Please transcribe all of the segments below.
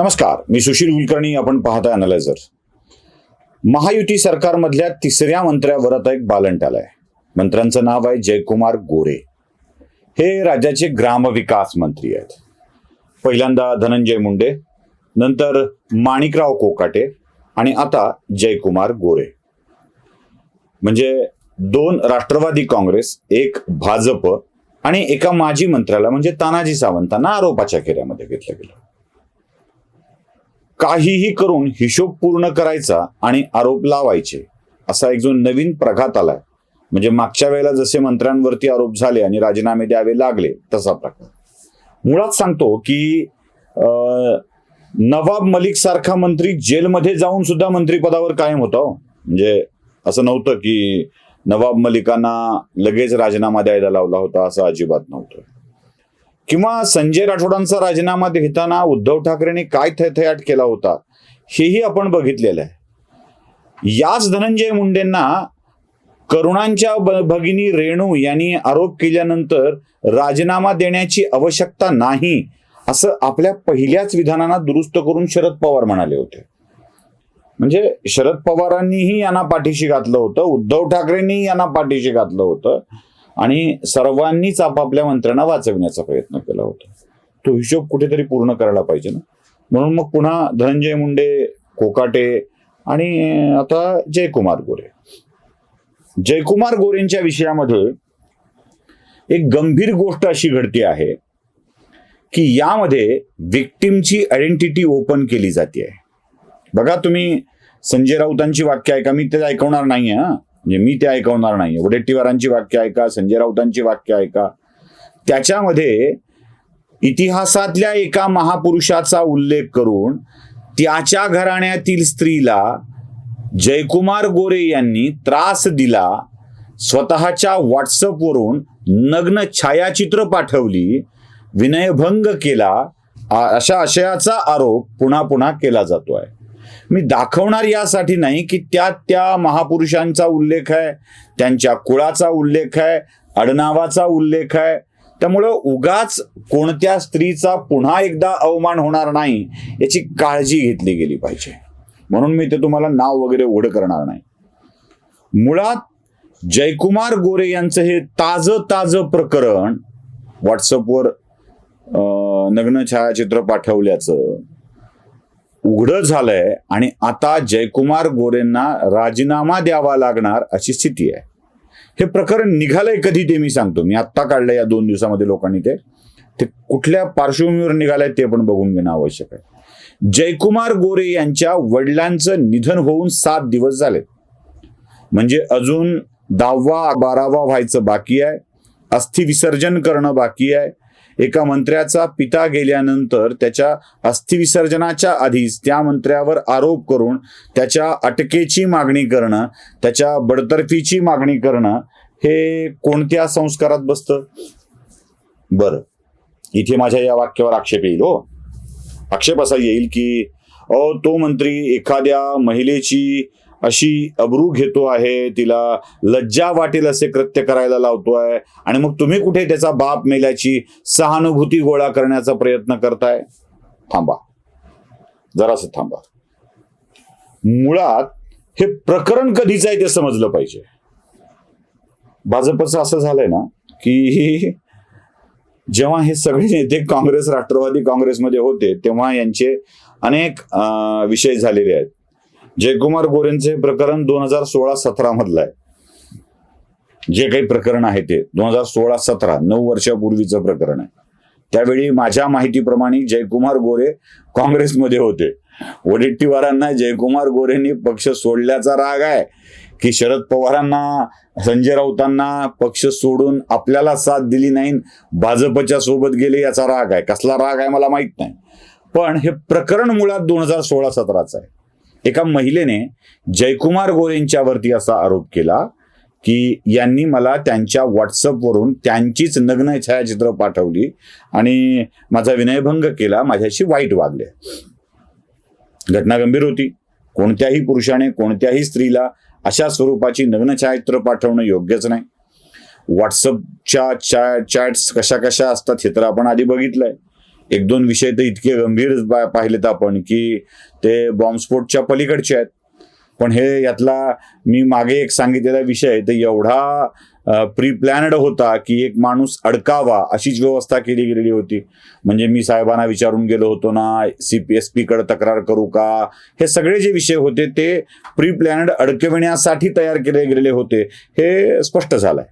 नमस्कार मी सुशील कुलकर्णी आपण पाहताय अनालायझर महायुती सरकारमधल्या तिसऱ्या मंत्र्यावर आता एक बालंट आलाय. मंत्र्यांचं नाव आहे जयकुमार गोरे. हे राज्याचे ग्रामविकास मंत्री आहेत. पहिल्यांदा धनंजय मुंडे नंतर माणिकराव कोकाटे आणि आता जयकुमार गोरे. म्हणजे दोन राष्ट्रवादी काँग्रेस एक भाजप आणि एका माजी मंत्र्याला म्हणजे तानाजी सावंतांना आरोपाच्या खेऱ्यामध्ये घेतलं गेलं. काहीही करून हिशोब पूर्ण करायचा आणि आरोप लावायचे असा एक जो नवीन प्रघात आलाय. म्हणजे मागच्या वेळेला जसे मंत्र्यांवरती आरोप झाले आणि राजीनामे द्यावे लागले तसा प्रकार. मुळात सांगतो की नवाब मलिक सारखा मंत्री जेलमध्ये जाऊन सुद्धा मंत्रीपदावर कायम होता हो. म्हणजे असं नव्हतं की नवाब मलिकांना लगेच राजीनामा द्यायला लावला होता असं अजिबात नव्हतं. किंवा संजय राठोडांचा राजीनामा घेताना उद्धव ठाकरेंनी काय थैथयाट केला होता हेही आपण बघितलेलं आहे. याच धनंजय मुंडेंना करुणांच्या भगिनी रेणू यांनी आरोप केल्यानंतर राजीनामा देण्याची आवश्यकता नाही असं आपल्या पहिल्याच विधानांना दुरुस्त करून शरद पवार म्हणाले होते. म्हणजे शरद पवारांनीही यांना पाठीशी घातलं होतं उद्धव ठाकरेंनी यांना पाठीशी घातलं होतं. आणि सर्वांनीच आपापल्या मंत्र्यांना वाचवण्याचा प्रयत्न केला होता. तो हिशोब कुठेतरी पूर्ण करायला पाहिजे ना. म्हणून मग पुन्हा धनंजय मुंडे कोकाटे आणि आता जयकुमार गोरे. जयकुमार गोरेंच्या विषयामध्ये एक गंभीर गोष्ट अशी घडते आहे की यामध्ये विक्टिमची आयडेंटिटी ओपन केली जाते. आहे बघा तुम्ही संजय राऊतांची वाक्य ऐका मी ते ऐकवणार नाही हा. म्हणजे मी ते ऐकवणार नाही. वडेट्टीवारांची वाक्य ऐका संजय राऊतांची वाक्य ऐका. त्याच्यामध्ये इतिहासातल्या एका महापुरुषाचा उल्लेख करून त्याच्या घराण्यातील स्त्रीला जयकुमार गोरे यांनी त्रास दिला. स्वतःच्या व्हॉट्सअपवरून नग्न छायाचित्र पाठवली. विनयभंग केला. अशा आशयाचा आरोप पुन्हा पुन्हा केला जातो आहे मी दाखवणार यासाठी नाही की त्यात त्या महापुरुषांचा उल्लेख आहे त्यांच्या कुळाचा उल्लेख आहे आडनावाचा उल्लेख आहे. त्यामुळं उगाच कोणत्या स्त्रीचा पुन्हा एकदा अवमान होणार नाही याची काळजी घेतली गेली पाहिजे. म्हणून मी ते तुम्हाला नाव वगैरे उघड करणार नाही. मुळात जयकुमार गोरे यांचं हे ताजं ताजं प्रकरण व्हॉट्सअपवर नग्न छायाचित्र पाठवल्याचं उघडं झालंय आणि आता जयकुमार गोरेंना राजीनामा द्यावा लागणार अशी स्थिती आहे. हे प्रकरण निघालंय कधी ते मी सांगतो. मी आत्ता काढलं या दोन दिवसामध्ये लोकांनी ते. ते कुठल्या पार्श्वभूमीवर निघालंय ते पण बघून घेणं आवश्यक आहे. जयकुमार गोरे यांच्या वडिलांचं निधन होऊन सात दिवस झाले म्हणजे अजून दहावा बारावा व्हायचं बाकी आहे. अस्थि विसर्जन करणं बाकी आहे. एका मंत्र्याचा पिता गेल्यानंतर त्याच्या अस्थिविसर्जनाच्या आधीच त्या मंत्र्यावर आरोप करून त्याच्या अटकेची मागणी करणं त्याच्या बडतर्फीची मागणी करणं हे कोणत्या संस्कारात बसतं? बरं. इथे माझ्या या वाक्यावर आक्षेप येईल हो. आक्षेप असा येईल की अ तो मंत्री एखाद्या महिलेची अशी अब्रू घेतो आहे तिला लज्जा वाटेल असे कृत्य करायला लावतोय. आणि मग तुम्ही कुठे त्याचा बाप मेल्याची सहानुभूती गोळा करण्याचा प्रयत्न करताय? थांबा. जरासं थांबा. मुळात हे प्रकरण कधीच आहे ते समजलं पाहिजे. भाजपचं असं झालंय ना की जेव्हा हे सगळे नेते काँग्रेस राष्ट्रवादी काँग्रेसमध्ये होते तेव्हा यांचे अनेक विषय झालेले आहेत. जयकुमार गोरेंचे प्रकरण दोन हजार सोळा सतरा मधलं आहे. जे काही प्रकरण आहे ते दोन हजार सोळा सतरा नऊ वर्षापूर्वीचं प्रकरण आहे. त्यावेळी माझ्या माहितीप्रमाणे जयकुमार गोरे काँग्रेसमध्ये होते. वडेट्टीवारांना जयकुमार गोरेंनी पक्ष सोडल्याचा राग आहे की शरद पवारांना संजय राऊतांना पक्ष सोडून आपल्याला साथ दिली नाही भाजपच्या सोबत गेले याचा राग आहे. कसला राग आहे मला माहीत नाही. पण हे प्रकरण मुळात दोन हजार सोळा सतराचं आहे. एका महिलेने जयकुमार गोरेंच्यावरती असा आरोप केला की यांनी मला त्यांच्या व्हॉट्सअपवरून त्यांचीच नग्न छायाचित्र पाठवली आणि माझा विनयभंग केला माझ्याशी वाईट वागले. घटना गंभीर होती. कोणत्याही पुरुषाने कोणत्याही स्त्रीला अशा स्वरूपाची नग्न छायाचित्र पाठवणं योग्यच नाही. व्हॉट्सअपच्या चॅ चॅट्स कशा कशा असतात हे तर आपण आधी बघितलंय. एक दोन विषय तर इतके गंभीर पाहिलेत आपण की ते बॉम्बस्फोटच्या पलीकडचे आहेत. पण हे यातला मी मागे एक सांगितलेला विषय तर एवढा प्री प्लॅनड होता की एक माणूस अडकावा अशीच व्यवस्था केली गेलेली होती. म्हणजे मी साहेबांना विचारून गेलो होतो ना सी पी एसकडे तक्रार करू का? हे सगळे जे विषय होते ते प्री प्लॅनड अडकविण्यासाठी तयार केले गेलेले होते. हे स्पष्ट झालंय.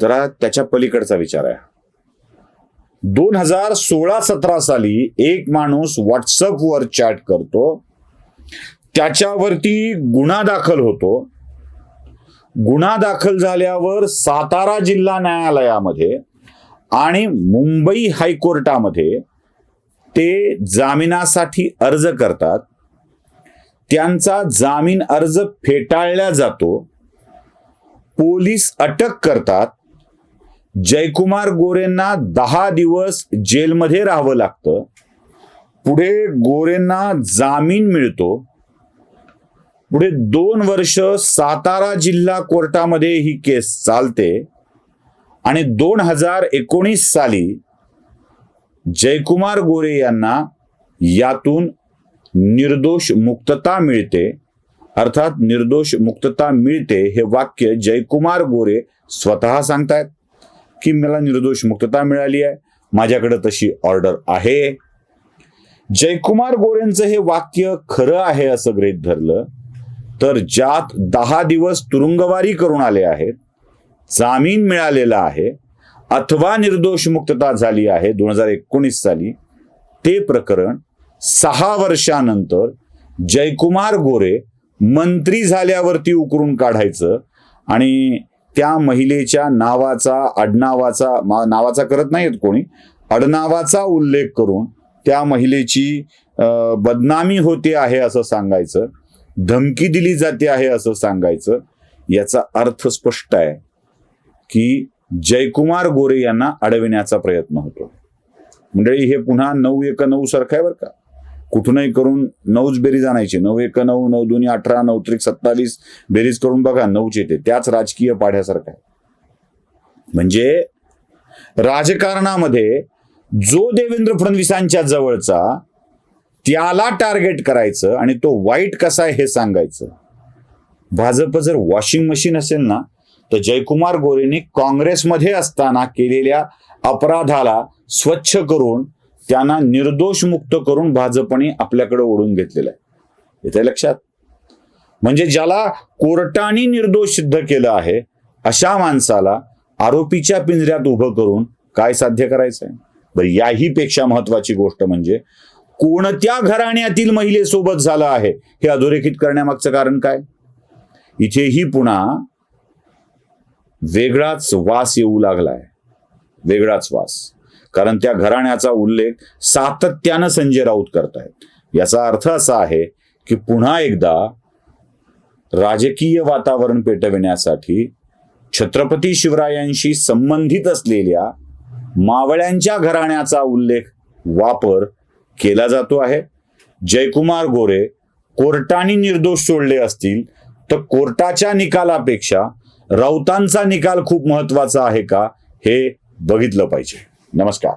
जरा त्याच्या पलीकडचा विचार आहे. दोन हजार सोळा सतरा साली एक माणूस व्हॉट्सअपवर चॅट करतो. त्याच्यावरती गुन्हा दाखल होतो. गुन्हा दाखल झाल्यावर सातारा जिल्हा न्यायालयामध्ये आणि मुंबई हायकोर्टामध्ये ते जामिनासाठी अर्ज करतात. त्यांचा जामीन अर्ज फेटाळला जातो. पोलीस अटक करतात. जयकुमार गोरेंना दहा दिवस जेलमध्ये राहावं लागतं. पुढे गोरेंना जामीन मिळतो. पुढे दोन वर्ष सातारा जिल्हा कोर्टामध्ये ही केस चालते. आणि दोन हजार एकोणीस साली जयकुमार गोरे यांना यातून निर्दोष मुक्तता मिळते. अर्थात निर्दोष मुक्तता मिळते हे वाक्य जयकुमार गोरे स्वतः सांगतायत. की मला निर्दोष मुक्तता मिळाली आहे. माझ्याकडे तशी ऑर्डर आहे. जयकुमार गोरेंचं हे वाक्य खरं आहे असं गृहीत धरलं. तर ज्यात दहा दिवस तुरुंगवारी करून आले आहेत जामीन मिळालेला आहे अथवा निर्दोष मुक्तता झाली आहे दोन हजार एकोणीस साली ते प्रकरण सहा वर्षानंतर जयकुमार गोरे मंत्री झाल्यावरती उकरून काढायचं आणि त्या महिलेच्या नावाचा आडनावाचा नावाचा करत नाहीत कोणी आडनावाचा उल्लेख करून त्या महिलेची बदनामी होते आहे असं सांगायचं धमकी दिली जाते आहे असं सांगायचं याचा अर्थ स्पष्ट आहे की जयकुमार गोरे यांना अडविण्याचा प्रयत्न होतो. मंडळी हे पुन्हा नऊ एक नऊ सारखं आहे बरं का? कुठूनही करून नऊच बेरीज आणायचे. नऊ एक नऊ नऊ दोन्ही अठरा नऊ त्रिक सत्तावीस बेरीज करून बघा नऊच येते. त्याच राजकीय पाढ्यासारखं आहे. म्हणजे राजकारणामध्ये जो देवेंद्र फडणवीसांच्या जवळचा त्याला टार्गेट करायचं आणि तो वाईट कसा आहे हे सांगायचं. भाजप जर वॉशिंग मशीन असेल ना तर जयकुमार गोरेने काँग्रेसमध्ये असताना केलेल्या अपराधाला स्वच्छ करून त्यांना निर्दोष मुक्त करून भाजपने आपल्याकडे ओढून घेतलेलं आहे. येते लक्षात? म्हणजे ज्याला कोर्टाने निर्दोष सिद्ध केलं आहे अशा माणसाला आरोपीच्या पिंजऱ्यात उभं करून काय साध्य करायचंय? बरं याही पेक्षा महत्वाची गोष्ट म्हणजे कोणत्या घराण्यातील महिलेसोबत झालं आहे हे अधोरेखित करण्यामागचं कारण काय? इथेही पुन्हा वेगळाच वास येऊ लागलाय. वेगळाच वास. कारण त्या घराण्याचा उल्लेख सातत्यानं संजय राऊत करतायत. याचा अर्थ असा आहे की पुन्हा एकदा राजकीय वातावरण पेटविण्यासाठी छत्रपती शिवरायांशी संबंधित असलेल्या मावळ्यांच्या घराण्याचा उल्लेख वापर केला जातो आहे. जयकुमार गोरे कोर्टाने निर्दोष सोडले असतील तर कोर्टाच्या निकालापेक्षा राऊतांचा निकाल खूप महत्त्वाचा आहे का हे बघितलं पाहिजे. नमस्कार